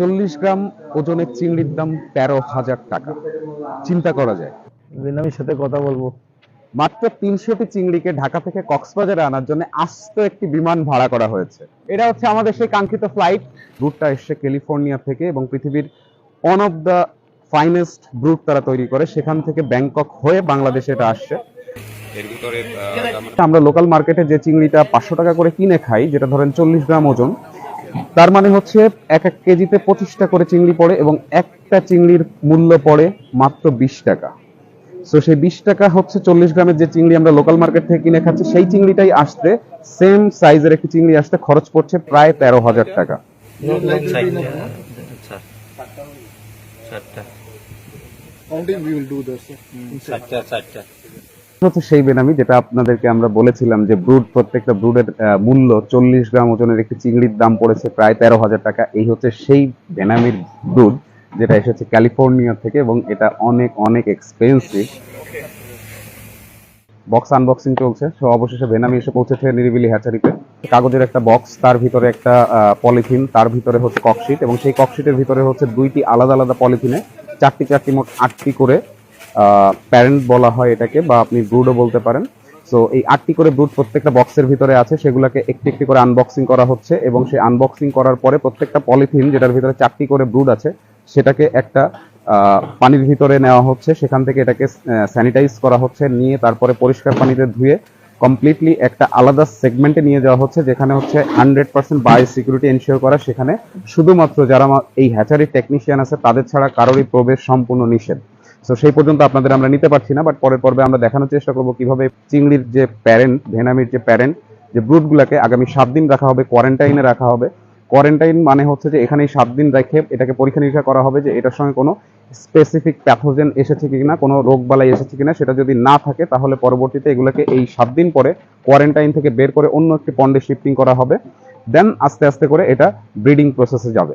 চল্লিশ গ্রাম ওজনের চিংড়ির দাম তেরো হাজার টাকা। চিন্তা করা যায়। বেনামির সাথে কথা বলব। মাত্র তিনশোটি চিংড়িকে ঢাকা থেকে কক্সবাজারে আনার জন্য আস্ত একটি বিমান ভাড়া করা হয়েছে। এটা হচ্ছে আমাদের সেই কাঙ্ক্ষিত ফ্লাইট রুটটা এসছে ক্যালিফোর্নিয়া থেকে এবং পৃথিবীর one of the finest brut তারা তৈরি করে। সেখান থেকে ব্যাংকক হয়ে বাংলাদেশে এটা আসছে। এর ভিতরে আমরা আমরা লোকাল মার্কেটে যে চিংড়িটা পাঁচশো টাকা করে কিনে খাই যেটা ধরেন চল্লিশ গ্রাম ওজন তার মানে হচ্ছে এক এক কেজিতে পঁচিশটা করে চিংড়ি পড়ে এবং একটা চিংড়ির মূল্য পড়ে মাত্র বিশ টাকা। সো সেই বিশ টাকা হচ্ছে চল্লিশ গ্রামের যে চিংড়ি আমরা লোকাল মার্কেট থেকে কিনে খাচ্ছি সেই চিংড়িটাই আসতে সেম সাইজের একটি চিংড়ি আসতে খরচ পড়ছে প্রায় তেরো হাজার টাকা। আচ্ছা we will do this. চারটা চারটা হচ্ছে সেই বেনামি যেটা আপনাদেরকে আমরা বলেছিলাম যে ব্রুড, প্রত্যেকটা ব্রুডের মূল্য চল্লিশ গ্রাম ওজনের একটি চিংড়ির দাম পড়েছে প্রায় তেরো হাজার টাকা। এই হচ্ছে সেই বেনামির ব্রুড যেটা এসেছে ক্যালিফোর্নিয়া থেকে এবং এটা অনেক অনেক এক্সপেন্সিভ বক্স আনবক্সিং চলছে, সো অবশেষে বেনামি এসে পৌঁছেছে নিরিবিলি হ্যাচারিতে কাগজের একটা বক্স তার ভিতরে একটা পলিথিন তার ভিতরে হচ্ছে ককশিট এবং সেই ককশিটের ভিতরে হচ্ছে দুইটি আলাদা আলাদা পলিথিনে চারটি চারটি মোট আটটি করে প্যারেন্ট বলা হয় এটাকে, বা আপনি ব্রুডও বলতে পারেন। সো এই আটটি করে ব্রুড প্রত্যেকটা বক্সের ভিতরে আছে, সেগুলোকে একটি একটি করে আনবক্সিং করা হচ্ছে, এবং সেই আনবক্সিং করার পরে প্রত্যেকটা পলিথিন যেটার ভিতরে চারটি করে ব্রুড আছে, সেটাকে একটা পানির ভিতরে নেওয়া হচ্ছে। সেখান থেকে এটাকে স্যানিটাইজ করা হচ্ছে, নিয়ে তারপরে পরিষ্কার পানিতে ধুয়ে কমপ্লিটলি একটা আলাদা সেগমেন্টে নিয়ে যাওয়া হচ্ছে, যেখানে হচ্ছে hundred percent bio security ensure করা। সেখানে শুধুমাত্র যারা এই হ্যাচারি টেকনিশিয়ান আছে, তাদের ছাড়া কারোরই প্রবেশ সম্পূর্ণ নিষেধ। সো সেই পর্যন্ত আপনাদের আমরা নিতে পারছি না বাট পরের পর্বে আমরা দেখানোর চেষ্টা করব কীভাবে চিংড়ির যে প্যারেন্ট ভেনামির যে প্যারেন্ট যে ব্রুডগুলোকে আগামী সাত দিন রাখা হবে কোয়ারেন্টাইনে রাখা হবে। কোয়ারেন্টাইন মানে হচ্ছে যে এখানে এই সাত দিন রেখে এটাকে পরীক্ষা নিরীক্ষা করা হবে যে এটার সঙ্গে কোনো স্পেসিফিক প্যাথোজেন এসেছে কিনা, কোনো রোগ বালাই এসেছে কিনা, সেটা যদি না থাকে তাহলে পরবর্তীতে এগুলোকে এই সাত দিন পরে কোয়ারেন্টাইন থেকে বের করে অন্য একটি পন্ডে শিফটিং করা হবে। দেন আস্তে আস্তে করে এটা ব্রিডিং প্রসেসে যাবে।